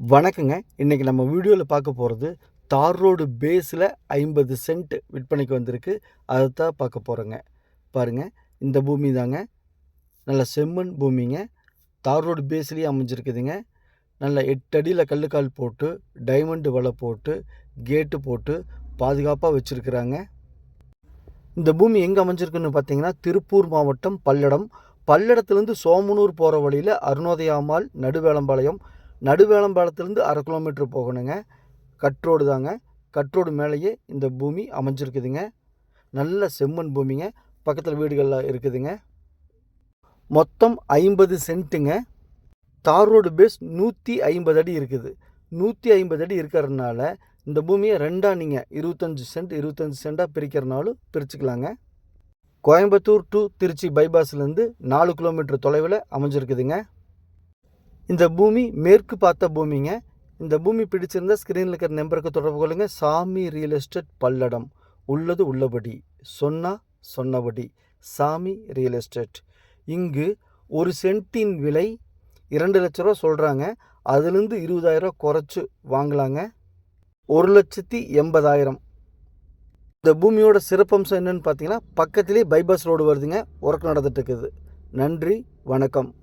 வணக்கங்க. இன்றைக்கி நம்ம வீடியோவில் பார்க்க போகிறது தார் ரோடு பேஸில் ஐம்பது சென்ட் விற்பனைக்கு வந்திருக்கு. அதை தான் பார்க்க போகிறோங்க பாருங்கள் இந்த பூமி தாங்க. நல்ல செம்மண் பூமிங்க. தார் ரோடு பேஸ்லேயே அமைஞ்சிருக்குதுங்க. நல்ல எட்டு அடியில் கல்லுக்கால் போட்டு டைமண்டு வலை போட்டு கேட்டு போட்டு பாதுகாப்பாக வச்சுருக்குறாங்க. இந்த பூமி எங்கே அமைஞ்சிருக்குன்னு பார்த்தீங்கன்னா திருப்பூர் மாவட்டம் பல்லடம். பல்லடத்துலேருந்து சோமனூர் போகிற வழியில் அருணோதயாமால் நடுவேளம்பாளையம் நடுவேளம்பாளையத்துலேருந்து அரை கிலோமீட்டர் போகணுங்க. கட்ரோடு தாங்க. கட்ரோடு மேலேயே இந்த பூமி அமைஞ்சிருக்குதுங்க. நல்ல செம்மண் பூமிங்க. பக்கத்தில் வீடுகள்லாம் இருக்குதுங்க. மொத்தம் ஐம்பது சென்ட்டுங்க. தார் ரோடு பேஸ் நூற்றி ஐம்பது அடி இருக்குது. நூற்றி ஐம்பது அடி இருக்கிறதுனால இந்த பூமியை ரெண்டாக நீங்கள் இருபத்தஞ்சி சென்ட் இருபத்தஞ்சி சென்ட்டாக பிரிக்கிறனாலும் பிரிச்சுக்கலாங்க. கோயம்புத்தூர் டு திருச்சி பைபாஸ்லேருந்து நாலு கிலோமீட்டர் தொலைவில் அமைஞ்சிருக்குதுங்க. இந்த பூமி மேற்கு பார்த்த பூமிங்க. இந்த பூமி பிடிச்சிருந்தா ஸ்க்ரீனில் இருக்கிற நம்பருக்கு தொடர்பு கொள்ளுங்க. சாமி ரியல் எஸ்டேட் பல்லடம். உள்ளது உள்ளபடி. சொன்னால் சொன்னபடி. சாமி ரியல் எஸ்டேட் இங்கு ஒரு சென்ட்டின் விலை இரண்டு லட்ச ரூபா சொல்கிறாங்க அதுலேருந்து இருபதாயிரம் குறைச்சி வாங்கலாங்க. ஒரு லட்சத்தி எண்பதாயிரம். இந்த பூமியோட சிறப்பம்சம் என்னன்னு பார்த்தீங்கன்னா பக்கத்திலே பைபாஸ் ரோடு வருதுங்க. ஒர்க் நடந்துட்டு இருக்குது. நன்றி வணக்கம்.